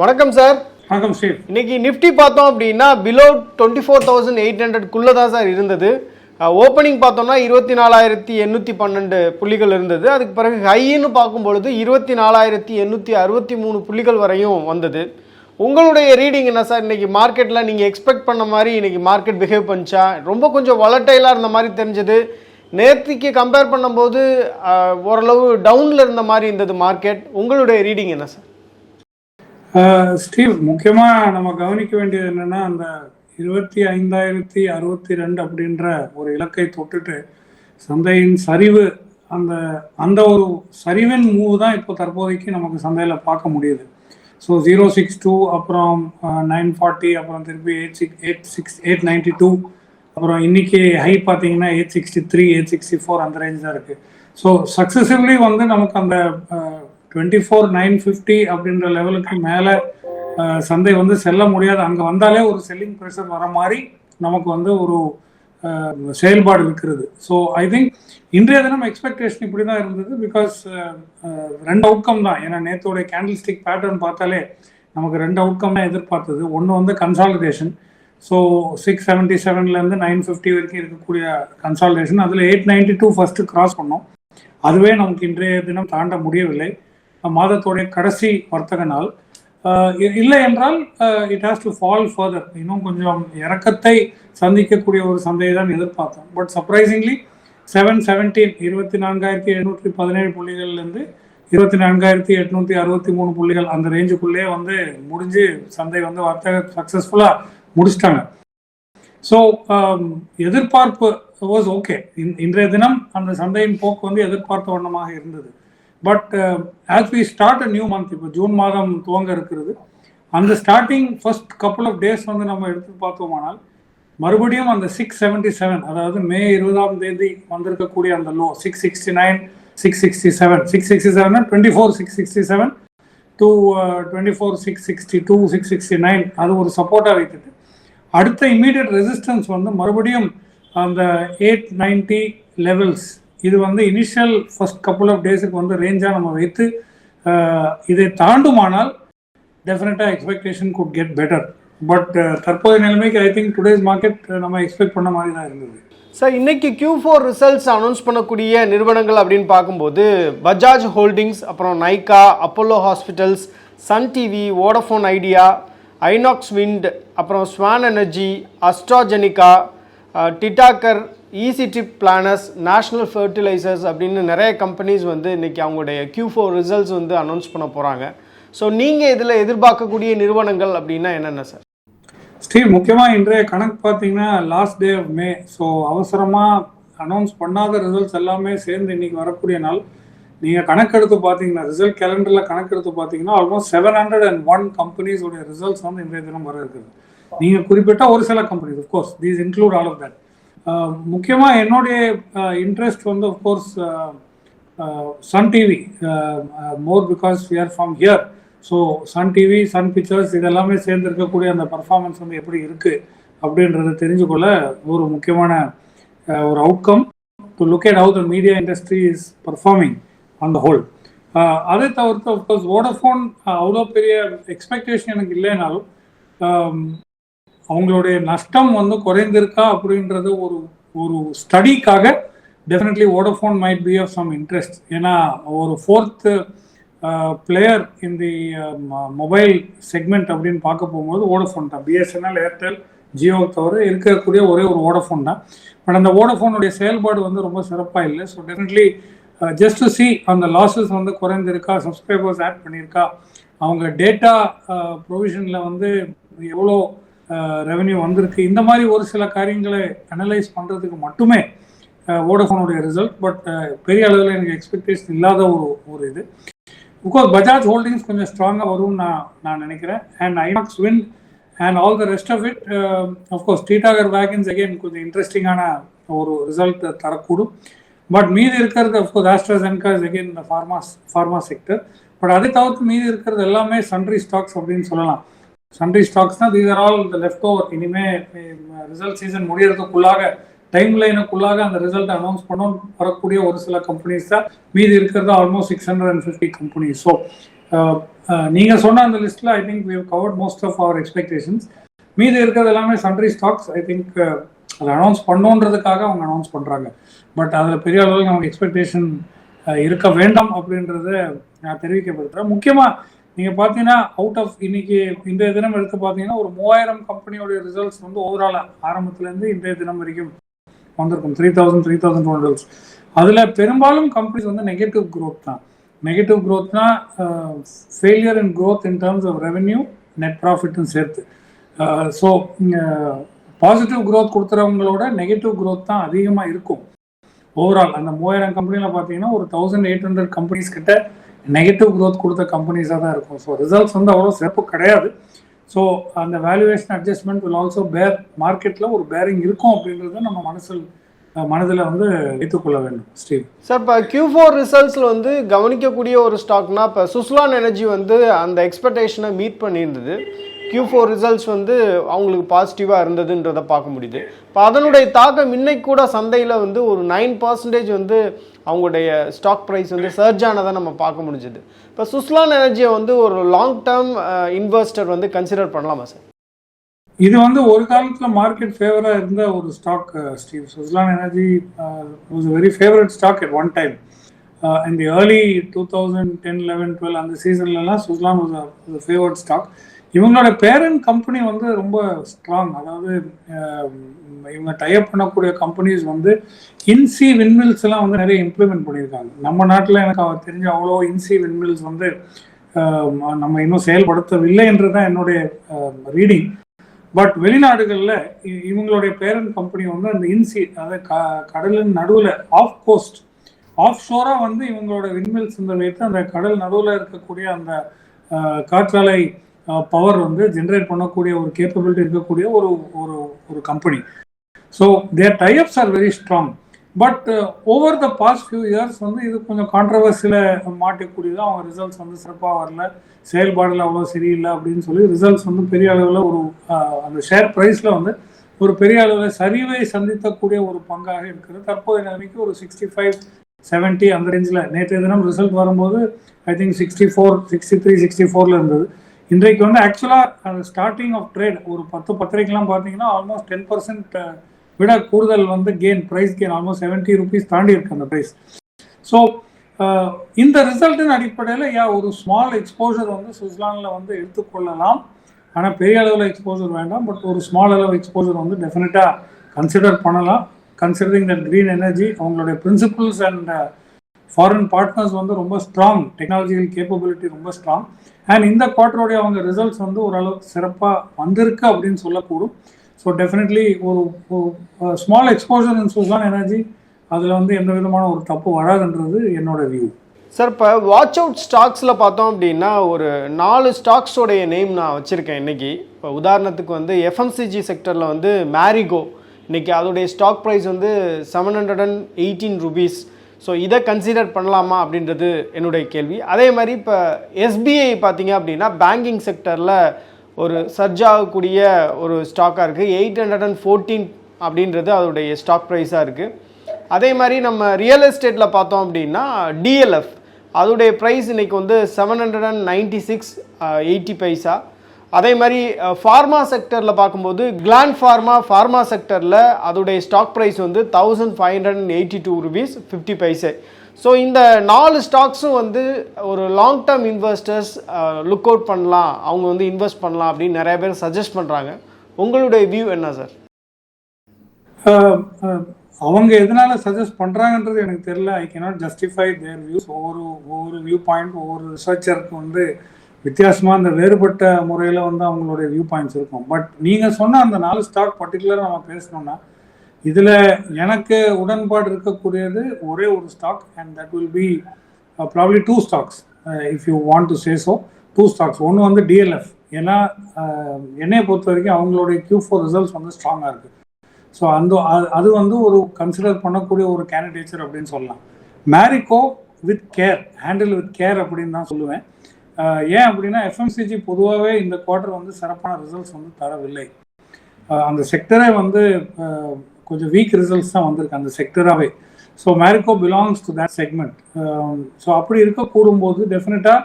வணக்கம் சார் வணக்கம் ஸ்ரீ இன்னைக்கு நிஃப்டி பார்த்தோம் அப்படின்னா below twenty four thousand eight ஹண்ட்ரட்குள்ளே தான் சார் இருந்தது ஓப்பனிங் பார்த்தோம்னா இருபத்தி நாலாயிரத்தி எண்ணூற்றி பன்னெண்டு புள்ளிகள் இருந்தது. அதுக்கு பிறகு ஹைன்னு பார்க்கும் பொழுது இருபத்தி நாலாயிரத்தி எண்ணூற்றி அறுபத்தி மூணு புள்ளிகள் வரையும் வந்தது. உங்களுடைய ரீடிங் என்ன சார் இன்னைக்கு மார்க்கெட்டில் நீங்கள் எக்ஸ்பெக்ட் பண்ண மாதிரி இன்னைக்கு மார்க்கெட் பிஹேவ் பண்ணுச்சா? ரொம்ப கொஞ்சம் வளட்டைலாக இருந்த மாதிரி தெரிஞ்சது. நேற்றுக்கு கம்பேர் பண்ணும்போது ஓரளவு டவுனில் இருந்த மாதிரி இருந்தது மார்க்கெட் உங்களுடைய ரீடிங் என்ன சார் ஸ்டீவ் முக்கியமா நம்ம கவனிக்க வேண்டியது என்னன்னா அந்த இருபத்தி ஐந்தாயிரத்தி அறுபத்தி ரெண்டு அப்படின்ற ஒரு இலக்கை தொட்டுட்டு சந்தையின் சரிவு அந்த அந்த ஒரு சரிவின் மூவ் தான் இப்போ தற்போதைக்கு நமக்கு சந்தையில் பார்க்க முடியுது. ஸோ ஜீரோ சிக்ஸ் டூ அப்புறம் நைன் ஃபார்ட்டி அப்புறம் திருப்பி eight six eight six eight ninety two அப்புறம் இன்னைக்கு ஹை பார்த்தீங்கன்னா eight sixty three eight sixty four அந்த ரேஞ்ச் தான் இருக்குது ஸோ சக்ஸசிவ்லி வந்து நமக்கு அந்த டுவெண்ட்டி ஃபோர் நைன் ஃபிஃப்டி அப்படின்ற லெவலுக்கு மேலே சந்தை வந்து செல்ல முடியாது. அங்கே வந்தாலே ஒரு செல்லிங் ப்ரெஷர் வர மாதிரி நமக்கு வந்து ஒரு செயல்பாடு இருக்கிறது. ஸோ ஐ திங்க் இன்றைய தினம் எக்ஸ்பெக்டேஷன் இப்படி தான் இருந்தது பிகாஸ் ரெண்டு அவுட்கம் தான். ஏன்னா நேத்தோடைய கேண்டில் ஸ்டிக் பேட்டர்ன் பார்த்தாலே நமக்கு ரெண்டு அவுட்கம் தான் எதிர்பார்த்தது. ஒன்று வந்து கன்சாலிடேஷன் ஸோ சிக்ஸ் செவன்ட்டி செவன்லேருந்து நைன் ஃபிஃப்டி வரைக்கும் இருக்கக்கூடிய கன்சாலிடேஷன் அதில் eight ninety two first cross பண்ணோம். அதுவே நமக்கு இன்றைய தினம் தாண்ட முடியவில்லை. மாதத்தோடைய கடைசி வர்த்தக நாள் இ- இல்லை என்றால் it has to fall further இன்னும் கொஞ்சம் இறக்கத்தை சந்திக்கக்கூடிய ஒரு சந்தையை தான் எதிர்பார்த்தோம். பட் சர்ப்ரைசிங்லி செவன் செவன்டீன் இருபத்தி நான்காயிரத்தி எழுநூற்றி பதினேழு புள்ளிகள்லேருந்து இருபத்தி நான்காயிரத்தி எட்நூற்றி அறுபத்தி மூணு புள்ளிகள் அந்த ரேஞ்சுக்குள்ளேயே வந்து முடிஞ்சு சந்தை வந்து வர்த்தக சக்ஸஸ்ஃபுல்லாக முடிச்சிட்டாங்க. ஸோ um, எதிர்பார்ப்பு வாஸ் ஓகே இன்றைய தினம் அந்த சந்தையின் போக்கு வந்து எதிர்பார்த்த வண்ணமாக இருந்தது. But as we start a new month இப்போ ஜூன் மாதம் துவங்க இருக்கிறது அந்த starting first couple of days வந்து நம்ம எடுத்து பார்த்தோமானால் மறுபடியும் அந்த சிக்ஸ் செவன்டி செவன் அதாவது மே இருபதாம் தேதி வந்திருக்கக்கூடிய அந்த low six sixty nine six sixty seven six sixty seven twenty four six sixty seven two twenty four six sixty two six sixty nine அது ஒரு சப்போர்ட்டாக வைத்துட்டு அடுத்த இமீடியட் ரெசிஸ்டன்ஸ் வந்து மறுபடியும் அந்த எயிட் நைன்டி லெவல்ஸ் இது வந்து இனிஷியல் ஃபர்ஸ்ட் கப்புள் ஆஃப் டேஸுக்கு வந்து ரேஞ்சாக நம்ம வைத்து இதை தாண்டுமானால் டெஃபினட்டாக expectation good get better but தற்போதைய நிலைமைக்கு ஐ திங்க் டுடேஸ் மார்க்கெட் நம்ம எக்ஸ்பெக்ட் பண்ண மாதிரி தான் இருந்தது. சார் இன்னைக்கு கியூ ஃபோர் ரிசல்ட்ஸ் அனௌன்ஸ் பண்ணக்கூடிய நிறுவனங்கள் அப்படின்னு பார்க்கும்போது பஜாஜ் ஹோல்டிங்ஸ் அப்புறம் Nykaa Apollo Hospitals Sun TV Vodafone Idea Inox Wind அப்புறம் Swan Energy AstraZeneca Titagarh Easy Trip Planners National Fertilizers அப்படின்னு நிறைய கம்பெனிஸ் வந்து இன்றைக்கி அவங்களுடைய க்யூ ஃபோர் ரிசல்ட்ஸ் வந்து அனௌன்ஸ் பண்ண போகிறாங்க ஸோ நீங்கள் இதில் எதிர்பார்க்கக்கூடிய நிறுவனங்கள் அப்படின்னா என்னென்ன சார் ஸ்டீவ் முக்கியமாக இன்றைய கணக்கு பார்த்தீங்கன்னா last day of May so அவசரமாக அனௌன்ஸ் பண்ணாத ரிசல்ட்ஸ் எல்லாமே சேர்ந்து இன்றைக்கி வரக்கூடிய நாள். நீங்கள் கணக்கெடுத்து பார்த்தீங்கன்னா ரிசல்ட் கேலண்டரில் கணக்கெடுத்து பார்த்தீங்கன்னா almost seven hundred and one கம்பெனிஸோடைய results வந்து இன்றைய தினம் வர இருக்குது. நீங்கள் குறிப்பிட்ட ஒரு சில companies of course these include all of that முக்கியமாக என்னுடைய இன்ட்ரெஸ்ட் வந்து course Sun TV more because we are from here so Sun TV Sun pictures இதெல்லாமே சேர்ந்து இருக்கக்கூடிய அந்த பர்ஃபார்மன்ஸ் வந்து எப்படி இருக்குது அப்படின்றத தெரிஞ்சுக்கொள்ள ஒரு முக்கியமான ஒரு outcome to look at how the media industry is performing on the whole அதை தவிர்த்து அஃப்கோர்ஸ் வோடஃபோன் அவ்வளோ பெரிய எக்ஸ்பெக்டேஷன் எனக்கு இல்லைனாலும் அவங்களுடைய நஷ்டம் வந்து குறைந்திருக்கா அப்படின்றது ஒரு ஒரு ஸ்டடிக்காக definitely Vodafone might be of some interest ஏன்னா ஒரு ஃபோர்த்து பிளேயர் இந்த மொபைல் செக்மெண்ட் அப்படின்னு பார்க்க போகும்போது வோடஃபோன் தான். பிஎஸ்என்எல் ஏர்டெல் ஜியோ தவிர இருக்கக்கூடிய ஒரே ஒரு வோடஃபோன் தான். பட் அந்த வோடஃபோனுடைய செயல்பாடு வந்து ரொம்ப சிறப்பாக இல்லை. So definitely just to see அந்த லாஸஸ் வந்து குறைந்திருக்கா சப்ஸ்கிரைபர்ஸ் ஆட் பண்ணியிருக்கா அவங்க டேட்டா ப்ரொவிஷனில் வந்து எவ்வளோ ரெவன்யூ வந்திருக்கு. இந்த மாதிரி ஒரு சில காரியங்களை அனலைஸ் பண்ணுறதுக்கு மட்டுமே வோடஃபோனுடைய ரிசல்ட் பட் பெரிய அளவில் எனக்கு எக்ஸ்பெக்டேஷன் இல்லாத ஒரு ஒரு இது. பிகாஸ் பஜாஜ் ஹோல்டிங்ஸ் கொஞ்சம் ஸ்ட்ராங்காக வரும்னு நான் நான் நினைக்கிறேன். And INOX wind and all the rest of it of course Titagarh wagons again கொஞ்சம் இன்ட்ரெஸ்டிங்கான ஒரு ரிசல்ட் தரக்கூடும். பட் மீதி இருக்கிறது அஃப்கோர்ஸ் ஆஸ்ட்ராசென்கா இஸ் அகெயின் இந்த ஃபார்மாஸ் ஃபார்மா செக்டர் பட் அதை தவிர்த்து மீதி இருக்கிறது எல்லாமே சன்ரி ஸ்டாக்ஸ் அப்படின்னு சொல்லலாம். Sundry stocks these are all இந்த லெஃப்ட் ஓவர் இனிமே eh, ரிசல்ட் சீசன் முடியறதுக்குள்ளாக டைம் லைனுக்குள்ளாக அந்த ரிசல்ட் அனௌன்ஸ் பண்ணோம். வரக்கூடிய ஒரு சில கம்பெனிஸ் தான். மீதி இருக்கிறது almost six hundred and fifty companies so நீங்கள் சொன்ன அந்த லிஸ்ட்டில் I think we covered most of our expectations மீதி இருக்கிறது எல்லாமே சன்ட்ரி ஸ்டாக்ஸ் ஐ திங்க் அதை அனௌன்ஸ் பண்ணோன்றதுக்காக அவங்க அனௌன்ஸ் பண்ணுறாங்க பட் அதில் பெரிய அளவில் நமக்கு எக்ஸ்பெக்டேஷன் uh, இருக்க வேண்டாம் அப்படின்றத நான் தெரிவிக்கப்படுத்துகிறேன் முக்கியமாக நீங்கள் பார்த்தீங்கன்னா அவுட் ஆஃப் இன்னைக்கு இன்றைய தினம் எடுத்து பார்த்தீங்கன்னா ஒரு மூவாயிரம் கம்பெனியோடைய ரிசல்ட்ஸ் வந்து ஓவராலாக ஆரம்பத்துலேருந்து இன்றைய தினம் வரைக்கும் வந்திருக்கும். Three thousand three thousand results அதில் பெரும்பாலும் கம்பெனிஸ் வந்து நெகட்டிவ் க்ரோத் தான். Negative க்ரோத்னா failure in growth in terms of revenue net ப்ராஃபிட்டும் சேர்த்து. ஸோ பாசிட்டிவ் க்ரோத் கொடுத்துறவங்களோட நெகட்டிவ் க்ரோத் தான் அதிகமாக இருக்கும். ஓவரால் அந்த மூவாயிரம் கம்பெனியில் பார்த்தீங்கன்னா ஒரு தௌசண்ட் எயிட் ஹண்ட்ரட் கம்பெனிஸ் கிட்ட நெகட்டிவ் க்ரோத் கொடுத்த கம்பெனிஸாக தான் இருக்கும். ஸோ ரிசல்ட்ஸ் வந்து அவ்வளோ சிறப்பு கிடையாது. ஸோ அந்த வேல்யூவேஷன் அட்ஜஸ்ட்மெண்ட் வில் ஆல்சோ பேர் மார்க்கெட்டில் ஒரு பேரிங் இருக்கும் அப்படின்றத நம்ம மனசில் மனதில் வந்து வைத்துக்கொள்ள வேண்டும் ஸ்டீவ். சார் இப்போ கியூ ஃபோர் ரிசல்ட்ஸில் வந்து கவனிக்கக்கூடிய ஒரு ஸ்டாக்னா இப்போ சுஸ்லான் எனர்ஜி வந்து அந்த எக்ஸ்பெக்டேஷனை மீட் பண்ணியிருந்தது. கியூ ஃபோர் ரிசல்ட்ஸ் வந்து அவங்களுக்கு பாசிட்டிவாக இருந்ததுன்றதை பார்க்க முடியுது. இப்போ அதனுடைய தாக்கம் இன்னைக்கு கூட சந்தையில் வந்து ஒரு நைன் பர்சன்டேஜ் வந்து அவங்களுடைய ஸ்டாக் ப்ரைஸ் வந்து சர்ஜ் ஆனதை நம்ம பார்க்க முடிஞ்சுது. இப்போ சுஸ்லான் எனர்ஜியை வந்து ஒரு லாங் டேர்ம் இன்வெஸ்டர் வந்து கன்சிடர் பண்ணலாமா சார் இது வந்து ஒரு காலத்தில் மார்க்கெட் ஃபேவராக இருந்த ஒரு stock Steve. Suzlon energy was very favourite stock at one time இந்த early two thousand ten eleven twelve அந்த சீசன்லலாம் சுஸ்லான் வாஸ் ஃபேவரட் ஸ்டாக் இவங்களோட பேரண்ட் கம்பெனி வந்து ரொம்ப ஸ்ட்ராங் அதாவது இவங்க டைப் பண்ணக்கூடிய கம்பெனிஸ் வந்து இன்சி விண்மில்ஸ் எல்லாம் வந்து நிறைய இம்ப்ளிமெண்ட் பண்ணியிருக்காங்க. நம்ம நாட்டில் எனக்கு அவர் தெரிஞ்ச அவ்வளோ இன்சி விண்மில்ஸ் வந்து நம்ம இன்னும் செயல்படுத்தவில்லை என்று தான் என்னுடைய ரீடிங் பட் வெளிநாடுகளில் இவங்களுடைய பேரண்ட் கம்பெனி வந்து அந்த இன்சி அதாவது க கடலின் நடுவில் ஆஃப் கோஸ்ட் ஆஃப் ஷோராக வந்து இவங்களோட விண்மில்ஸ் இந்த வைத்து அந்த கடல் நடுவில் இருக்கக்கூடிய அந்த காற்றாலை பவர் வந்து ஜென்ரேட் பண்ணக்கூடிய ஒரு கேப்பபிலிட்டி இருக்கக்கூடிய ஒரு ஒரு ஒரு company so their types are very strong but over the past few years வந்து இது கொஞ்சம் கான்ட்ரவர்சியில் மாட்டக்கூடியது அவங்க ரிசல்ட்ஸ் வந்து சிறப்பாக வரல. செயல்பாடில் அவ்வளோ சரியில்லை அப்படின்னு சொல்லி ரிசல்ட்ஸ் வந்து பெரிய அளவில் ஒரு அந்த ஷேர் ப்ரைஸில் வந்து ஒரு பெரிய அளவில் சரிவை சந்தித்தக்கூடிய ஒரு பங்காக இருக்கிறது. தற்போதைய நிலைமைக்கு ஒரு சிக்ஸ்டி ஃபைவ் செவன்ட்டி அந்த ரேஞ்சில் நேற்றைய தினம் ரிசல்ட் வரும்போது I think sixty four sixty three sixty ஃபோரில் இருந்தது. இன்றைக்கு வந்து ஆக்சுவலாக ஸ்டார்டிங் ஆஃப் ட்ரேட் ஒரு பத்து பத்திரிக்கைலாம் பார்த்தீங்கன்னா ஆல்மோஸ்ட் டென் பர்சன்ட் விட கூடுதல் வந்து gain price gain almost seventy rupees தாண்டி இருக்கு அந்த ப்ரைஸ் ஸோ இந்த ரிசல்ட்டின் அடிப்படையில் யா ஒரு ஸ்மால் எக்ஸ்போஜர் வந்து சுவிட்சர்லாண்டில் வந்து எடுத்துக்கொள்ளலாம் ஆனால் பெரிய அளவில் எக்ஸ்போஜர் வேண்டாம். பட் ஒரு ஸ்மால் அளவு எக்ஸ்போஜர் வந்து டெஃபினட்டாக கன்சிடர் பண்ணலாம். கன்சிடரிங் த க்ரீன் எனர்ஜி அவங்களுடைய பிரின்சிபல்ஸ் அண்ட் ஃபாரின் பார்ட்னர்ஸ் வந்து ரொம்ப ஸ்ட்ராங் டெக்னாலஜிக்கல் கேப்பபிலிட்டி ரொம்ப ஸ்ட்ராங் அண்ட் இந்த குவார்ட்டருடைய அவங்க ரிசல்ட்ஸ் வந்து ஓரளவுக்கு சிறப்பாக வந்திருக்கு அப்படின்னு சொல்லக்கூடும். ஸோ டெஃபினெட்லி ஒரு small exposure in Suzlon energy அதில் வந்து எந்த விதமான ஒரு தப்பு வராதுன்றது என்னோட வியூ சார் இப்போ வாட்ச் அவுட் ஸ்டாக்ஸில் பார்த்தோம் அப்படின்னா ஒரு நாலு ஸ்டாக்ஸோடைய நேம் நான் வச்சுருக்கேன் இன்னைக்கு. இப்போ உதாரணத்துக்கு வந்து எஃப்எம்சிஜி செக்டரில் வந்து மேரிகோ இன்றைக்கி அதோடைய ஸ்டாக் ப்ரைஸ் வந்து seven hundred and eighteen rupees so இதை கன்சிடர் பண்ணலாமா அப்படின்றது என்னுடைய கேள்வி. அதே மாதிரி இப்போ எஸ்பிஐ பார்த்தீங்க அப்படின்னா பேங்கிங் செக்டரில் ஒரு சர்ஜ் ஆகக்கூடிய ஒரு ஸ்டாக்காக இருக்குது எயிட் ஹண்ட்ரட் அண்ட் ஃபோர்டீன் அப்படின்றது அதோடைய ஸ்டாக் ப்ரைஸாக இருக்குது அதே மாதிரி நம்ம ரியல் எஸ்டேட்டில் பார்த்தோம் அப்படின்னா டிஎல்எஃப் அதோடைய ப்ரைஸ் இன்றைக்கி வந்து seven hundred and ninety six eighty paisa அதே மாதிரி ஃபார்மா செக்டரில் பார்க்கும்போது கிளாண்ட் ஃபார்மா ஃபார்மா செக்டரில் அதோடைய ஸ்டாக் ப்ரைஸ் வந்து thousand five hundred and eighty two rupees fifty paise so இந்த நாலு ஸ்டாக்ஸும் வந்து ஒரு long term investors look out பண்ணலாம் அவங்க வந்து இன்வெஸ்ட் பண்ணலாம் அப்படின்னு நிறைய பேர் சஜஸ்ட் பண்ணுறாங்க உங்களுடைய வியூ என்ன சார் அவங்க எதனால சஜஸ்ட் பண்ணுறாங்கன்றது எனக்கு தெரியல. I cannot justify their views ஒவ்வொரு ஒவ்வொரு வியூ பாயிண்ட் ஒவ்வொரு ரிசர்ச்சருக்கு வந்து வித்தியாசமாக அந்த வேறுபட்ட முறையில் வந்து அவங்களுடைய வியூ பாயிண்ட்ஸ் இருக்கும். பட் நீங்கள் சொன்ன அந்த நாலு ஸ்டாக் பர்டிகுலராக நம்ம பேசணும்னா இதில் எனக்கு உடன்பாடு இருக்கக்கூடியது ஒரே ஒரு stock and that will be probably two stocks if you want to say so two stocks ஒன்று வந்து டிஎல்எஃப் ஏன்னா uh, என்னை பொறுத்த வரைக்கும் அவங்களுடைய கியூ ஃபோர் ரிசல்ட்ஸ் வந்து ஸ்ட்ராங்காக இருக்குது ஸோ அந்த அது- அது வந்து ஒரு கன்சிடர் பண்ணக்கூடிய ஒரு கேண்டிடேச்சர் அப்படின்னு சொல்லலாம். Marico with care handle with care அப்படின்னு தான் சொல்லுவேன். ஏன் அப்படின்னா எஃப்எம்சிஜி பொதுவாகவே இந்த குவார்ட்டர் வந்து சிறப்பான ரிசல்ட்ஸ் வந்து தரவில்லை. அந்த செக்டரே வந்து கொஞ்சம் வீக் ரிசல்ட்ஸ் தான் வந்திருக்கு அந்த செக்டராகவே so Marico belongs to that segment so அப்படி இருக்க கூடும்போது டெஃபினட்டாக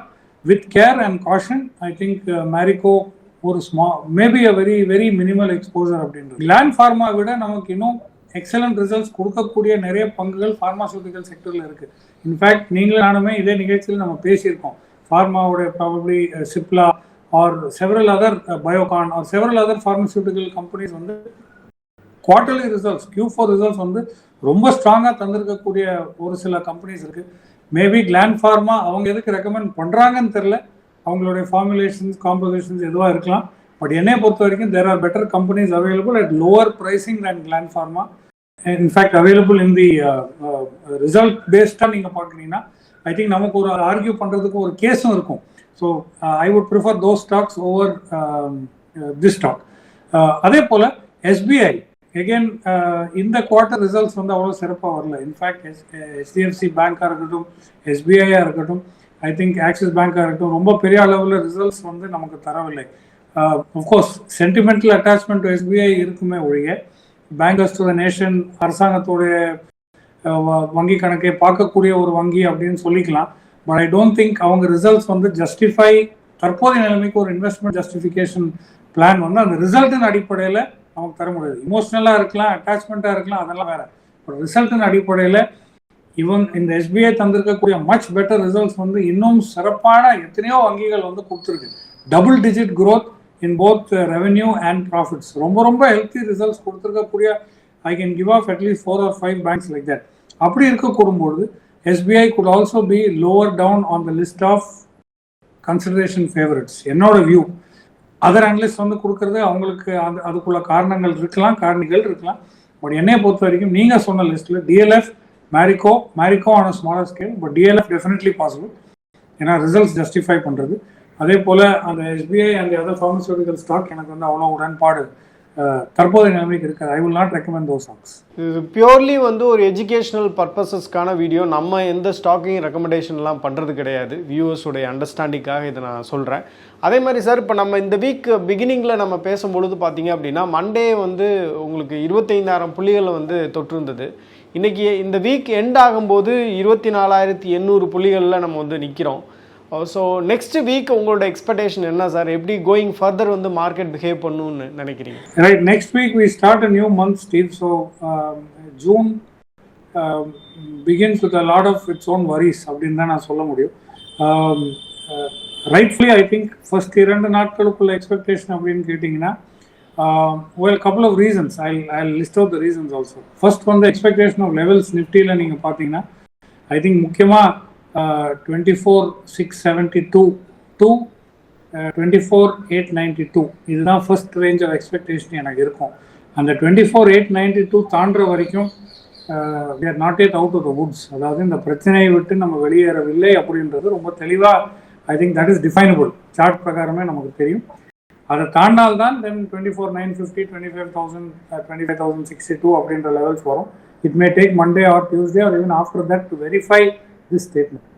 with care and caution I think Marico ஒரு small maybe a very very minimal exposure அப்படின்றது. லேண்ட் ஃபார்மா விட நமக்கு இன்னும் எக்ஸலண்ட் ரிசல்ட்ஸ் கொடுக்கக்கூடிய நிறைய பங்குகள் ஃபார்மாசூட்டிக்கல் செக்டரில் இருக்குது இன்ஃபேக்ட் நீங்களும் நானுமே இதே நிகழ்ச்சியில் நம்ம பேசியிருக்கோம். ஃபார்மாவுடைய probably Cipla or several other Biocon or several other pharmaceutical companies வந்து quarterly results Q four results வந்து ரொம்ப ஸ்ட்ராங்காக தந்திருக்கக்கூடிய ஒரு சில கம்பெனிஸ் இருக்கு. மேபி கிளாண்ட் ஃபார்மா அவங்க எதுக்கு ரெக்கமெண்ட் பண்ணுறாங்கன்னு தெரில அவங்களுடைய ஃபார்முலேஷன்ஸ் காம்போசிஷன்ஸ் எதுவாக இருக்கலாம். பட் என்னை பொறுத்த வரைக்கும் there are better companies available at lower pricing than Gland pharma in fact available in the result பேஸ்டாக நீங்கள் பார்க்குறீங்கன்னா ஐ திங்க் நமக்கு ஒரு ஆர்கியூ பண்ணுறதுக்கு ஒரு கேஸும் இருக்கும். So I would prefer those stocks over this stock அதே போல் எஸ்பிஐ எகெயின் இந்த குவார்ட்டர் ரிசல்ட்ஸ் வந்து அவ்வளோ சிறப்பாக வரல. இன்ஃபேக்ட் எஸ் ஹெச்டிஎஃப்சி பேங்காக இருக்கட்டும் எஸ்பிஐயாக இருக்கட்டும் ஐ திங்க் ஆக்சிஸ் பேங்காக இருக்கட்டும் ரொம்ப பெரிய அளவில் ரிசல்ட்ஸ் வந்து நமக்கு தரவில்லை. Of course sentimental attachment to SBI இருக்குமே ஒழிய பேங்கர்ஸ் டு த நேஷன் அரசாங்கத்துடைய வங்கி கணக்கை பார்க்கக்கூடிய ஒரு வங்கி அப்படின்னு சொல்லிக்கலாம். பட் ஐ டோன்ட் திங்க் அவங்க ரிசல்ட்ஸ் வந்து ஜஸ்டிஃபை தற்போதைய நிலைமைக்கு ஒரு இன்வெஸ்ட்மெண்ட் ஜஸ்டிஃபிகேஷன் பிளான் வந்து அந்த ரிசல்ட்டின் அடிப்படையில் நமக்கு தர முடியாது. இமோஷனலாக இருக்கலாம் அட்டாச்மெண்ட்டாக இருக்கலாம் அதெல்லாம் வேற. பட் ரிசல்ட்டின் அடிப்படையில் இவன் இந்த எஸ்பிஐ தந்திருக்கக்கூடிய மச் பெட்டர் ரிசல்ட்ஸ் வந்து இன்னும் சிறப்பான எத்தனையோ வங்கிகள் வந்து கொடுத்துருக்கு. Double digit growth in both revenue and profits ரொம்ப ரொம்ப ஹெல்த்தி ரிசல்ட்ஸ் கொடுத்துருக்கக்கூடிய I can give of at least four or five banks like that அப்படி இருக்கக்கூடும்போது SBI could also be lower down on the list of consideration favourites என்னோட view other analyst வந்து கொடுக்கறது அவங்களுக்கு அது அதுக்குள்ள காரணங்கள் இருக்கலாம் காரணிகள் இருக்கலாம். பட் என்னைய பொறுத்த வரைக்கும் நீங்கள் சொன்ன லிஸ்ட்டில் DLF Marico Marico on a smaller scale but DLF definitely possible ஏன்னா ரிசல்ட்ஸ் ஜஸ்டிஃபை பண்ணுறது அதே போல் அந்த எஸ்பிஐ அந்த அதர் ஃபார்மசூட்டிக்கல் ஸ்டாக் எனக்கு வந்து அவ்வளோ உடன்பாடு தற்போதைய நிலைமைக்கு இருக்காது. I will not recommend those stocks இது பியூர்லி வந்து ஒரு எஜுகேஷனல் பர்பஸஸ்க்கான வீடியோ நம்ம எந்த ஸ்டாக்கிங் ரெக்கமெண்டேஷன்லாம் பண்ணுறது கிடையாது. வியூவர்ஸுடைய அண்டர்ஸ்டாண்டிங்காக இதை நான் சொல்கிறேன் அதே மாதிரி சார் இப்போ நம்ம இந்த வீக் பிகினிங்கில் நம்ம பேசும்பொழுது பார்த்தீங்க அப்படின்னா மண்டே வந்து உங்களுக்கு இருபத்தைந்தாயிரம் புள்ளிகள் வந்து தொற்றிருந்தது. இன்றைக்கி இந்த வீக் எண்ட் ஆகும்போது இருபத்தி நாலாயிரத்தி எண்ணூறு புள்ளிகளில் நம்ம வந்து நிற்கிறோம் ஸோ நெக்ஸ்ட் வீக் உங்களோட எக்ஸ்பெக்டேஷன் என்ன சார் எப்படி கோயிங் ஃபர்தர் வந்து மார்க்கெட் பிஹேவ் பண்ணுன்னு நினைக்கிறீங்க? Right next week we start a new month Steve. So June begins with a lot of its own worries அப்படின்னு தான் நான் சொல்ல முடியும். ரைட்ஃபுல்லி ஐ திங்க் ஃபர்ஸ்ட் இரண்டு நாட்களுக்குள்ள எக்ஸ்பெக்டேஷன் அப்படின்னு கேட்டிங்கன்னா well couple of reasons I I list out the reasons also first வந்து expectation of levels நிஃப்டியில் நீங்கள் பார்த்தீங்கன்னா ஐ திங்க் முக்கியமாக twenty four six seventy two two twenty four eight ninety two இதுதான் first range of expectation எனக்கு இருக்கும். அந்த twenty four eight ninety two தாண்டுற வரைக்கும் uh, we not yet out of the woods அதாவது இந்த பிரச்சனையை விட்டு நம்ம வெளியேறவில்லை அப்படின்றது ரொம்ப தெளிவாக I think that is definable chart பிரகாரமே நமக்கு தெரியும். அதை தாண்டால் தான் then twenty four nine fifty twenty five thousand twenty five thousand sixty two அப்படின்ற லெவல்ஸ் வரும். It may take Monday or Tuesday or even after that to verify this statement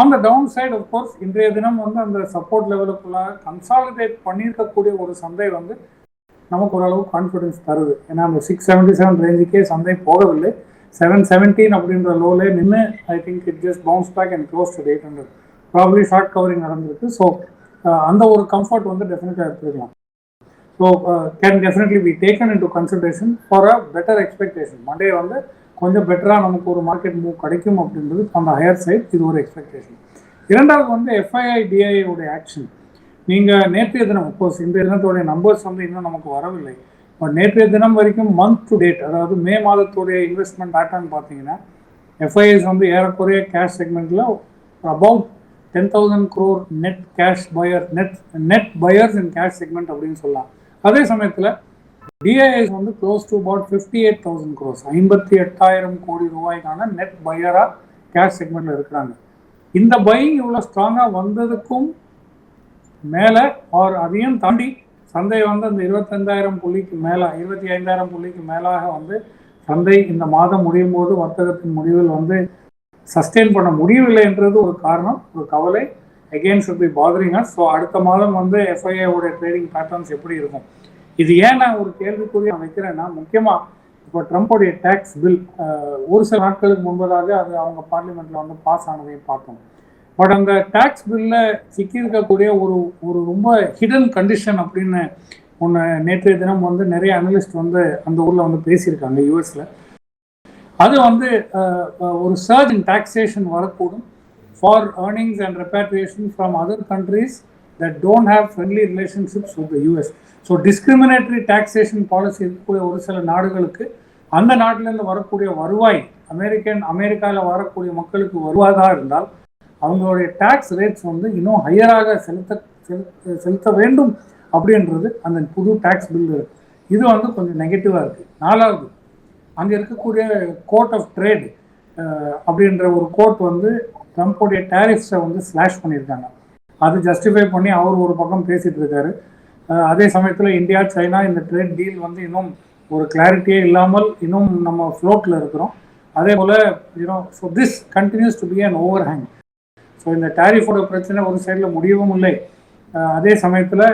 on the down side course இன்றைய தினம் வந்து அந்த support லெவலுக்குள்ள consolidate பண்ணியிருக்கக்கூடிய ஒரு சந்தை வந்து நமக்கு ஓரளவு கான்ஃபிடன்ஸ் தருது. ஏன்னா அந்த சிக்ஸ் செவன்டி செவன் ரேஞ்சுக்கே சந்தை போகவில்லை. செவன் செவன்டீன் அப்படின்ற லோலே நின்று I think it just bounce back and close to eight hundred probably short covering நடந்திருக்கு. ஸோ uh, அந்த ஒரு கம்ஃபர்ட் வந்து டெஃபினட்டாக எடுத்துக்கலாம் so can definitely be taken in to consideration for a better expectation Monday வந்து கொஞ்சம் பெட்டராக நமக்கு ஒரு மார்க்கெட் மூவ் கிடைக்கும் அப்படின்றது அந்த ஹையர் சைட் இது ஒரு எக்ஸ்பெக்டேஷன் இரண்டாவது வந்து எஃப்ஐஐ டிஐ உடைய ஆக்ஷன் நீங்கள் நேற்றைய தினம் அப்போஸ் இந்த தினத்துடைய நம்பர்ஸ் வந்து இன்னும் நமக்கு வரவில்லை. பட் நேற்றைய தினம் வரைக்கும் மந்த் டு டேட் அதாவது மே மாதத்துடைய இன்வெஸ்ட்மெண்ட் டேட்டான்னு பார்த்தீங்கன்னா எஃப்ஐஎஸ் வந்து ஏறக்குறைய கேஷ் செக்மெண்ட்டில் about ten thousand crore net cash buyer net net buyers in cash segment அப்படின்னு சொல்லலாம். அதே சமயத்தில் டிஐஎஸ் வந்து close to about fifty eight thousand crores ஐம்பத்தி எட்டாயிரம் கோடி ரூபாய்க்கான நெட் பையராக கேஷ் செக்மெண்ட்டில் இருக்கிறாங்க. இந்த பையிங் இவ்வளோ ஸ்ட்ராங்காக வந்ததுக்கும் மேலே ஆர் அதையும் தாண்டி சந்தை வந்து அந்த இருபத்தஞ்சாயிரம் புள்ளிக்கு மேலே இருபத்தி ஐந்தாயிரம் புள்ளிக்கு மேலாக வந்து சந்தை இந்த மாதம் முடியும் போது வர்த்தகத்தின் முடிவில் வந்து சஸ்டெயின் பண்ண முடியவில்லை என்றது ஒரு காரணம் ஒரு கவலை. Again should be bothering so அடுத்த மாதம் வந்து FII உடைய ட்ரேடிங் பேட்டர்ன்ஸ் எப்படி இருக்கும்? இது ஏன் நான் ஒரு கேள்விக்குரிய வைக்கிறேன்னா முக்கியமாக இப்போ ட்ரம்ப்போடைய டேக்ஸ் பில் ஒரு சில நாட்களுக்கு முன்பதாக அது அவங்க பார்லிமெண்ட்ல வந்து பாஸ் ஆனதையும் பார்த்தோம். பட் அந்த டேக்ஸ் பில்ல சிக்கியிருக்கக்கூடிய ஒரு ஒரு ரொம்ப ஹிடன் கண்டிஷன் அப்படின்னு ஒன்று நேற்றைய தினம் வந்து நிறைய அனலிஸ்ட் வந்து அந்த ஊரில் வந்து பேசியிருக்காங்க யூஎஸில் அது வந்து ஒரு சர்ஜ் இன் டாக்ஸேஷன் வரக்கூடும் for earnings and repatriation from other countries that don't have friendly relationships with US so discriminatory taxation policy இருக்கக்கூடிய ஒரு சில நாடுகளுக்கு அந்த நாட்டிலேருந்து வரக்கூடிய வருவாய் அமெரிக்கன் அமெரிக்காவில் வரக்கூடிய மக்களுக்கு வருவாதாக இருந்தால் அவங்களுடைய டேக்ஸ் ரேட்ஸ் வந்து இன்னும் ஹையராக செலுத்த செலுத்த- செலுத்த வேண்டும் அப்படின்றது அந்த புது டேக்ஸ் பில்லு இது வந்து கொஞ்சம் நெகட்டிவாக இருக்குது நாலாவது அங்கே இருக்கக்கூடிய கோர்ட் ஆஃப் ட்ரேட் அப்படின்ற ஒரு கோர்ட் வந்து ட்ரம்ப்போடைய டேரிஃப்ஸை வந்து ஸ்லாஷ் பண்ணியிருக்காங்க. அது ஜஸ்டிஃபை பண்ணி அவர் ஒரு பக்கம் பேசிகிட்டு இருக்காரு. அதே சமயத்தில் இந்தியா சைனா இந்த ட்ரேட் டீல் வந்து இன்னும் ஒரு கிளாரிட்டியே இல்லாமல் இன்னும் நம்ம ஃப்ளோட்டில் இருக்கிறோம். அதே போல் you know so this continues to be an overhang so இந்த டேரிஃபோட பிரச்சனை ஒரு சைடில் முடியவும் இல்லை. அதே சமயத்தில்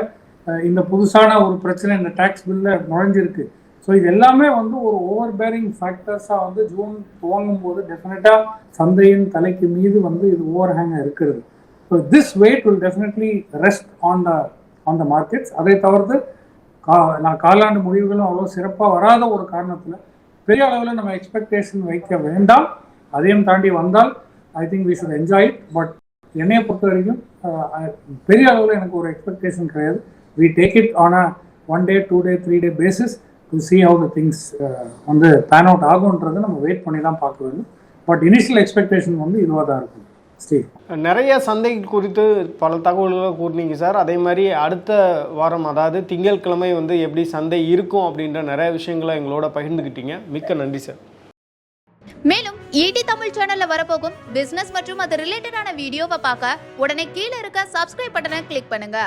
இந்த புதுசான ஒரு பிரச்சனை இந்த டேக்ஸ் பில்ல நுழைஞ்சிருக்கு. ஸோ இது எல்லாமே வந்து ஒரு ஓவர் பேரிங் ஃபேக்டர்ஸாக வந்து ஜூன் துவங்கும் போது டெஃபினட்டாக சந்தையின் தலைக்கு மீது வந்து இது ஓவர் ஹேங்காக இருக்கிறது. So this weight will definitely rest on the on the markets அதை தவிர்த்து கா நான் காலாண்டு முடிவுகளும் அவ்வளோ சிறப்பாக வராத ஒரு காரணத்தில் பெரிய அளவில் நம்ம எக்ஸ்பெக்டேஷன் வைக்க வேண்டாம். அதையும் தாண்டி வந்தால் I think we should enjoy but என்னையை பொறுத்த வரைக்கும் பெரிய அளவில் எனக்கு ஒரு எக்ஸ்பெக்டேஷன் கிடையாது. We take it on a one day two day three day basis to see how the things வந்து பேன் அவுட் ஆகுன்றதை நம்ம வெயிட் பண்ணி தான் பார்க்க வேண்டும். பட் இனிஷியல் எக்ஸ்பெக்டேஷன் வந்து இதுவாக தான் இருக்கும். ஸ்டீவ். நிறைய சந்தை குறித்து பல தகவல்களை கூறினீங்க சார். அதே மாதிரி அடுத்த வாரம் அதாவது திங்கட்கிழமை வந்து எப்படி சந்தை இருக்கும் அப்படின்ற நிறைய விஷயங்களை எங்களோட பகிர்ந்துக்கிட்டீங்க மிக்க நன்றி சார். மேலும் ஈடி தமிழ் சேனல்ல வரப்போகும் பிசினஸ் மற்றும் அது ரிலேட்டடான வீடியோவை பார்க்க உடனே கீழே இருக்க சப்ஸ்கிரைப் பட்டனை கிளிக் பண்ணுங்க.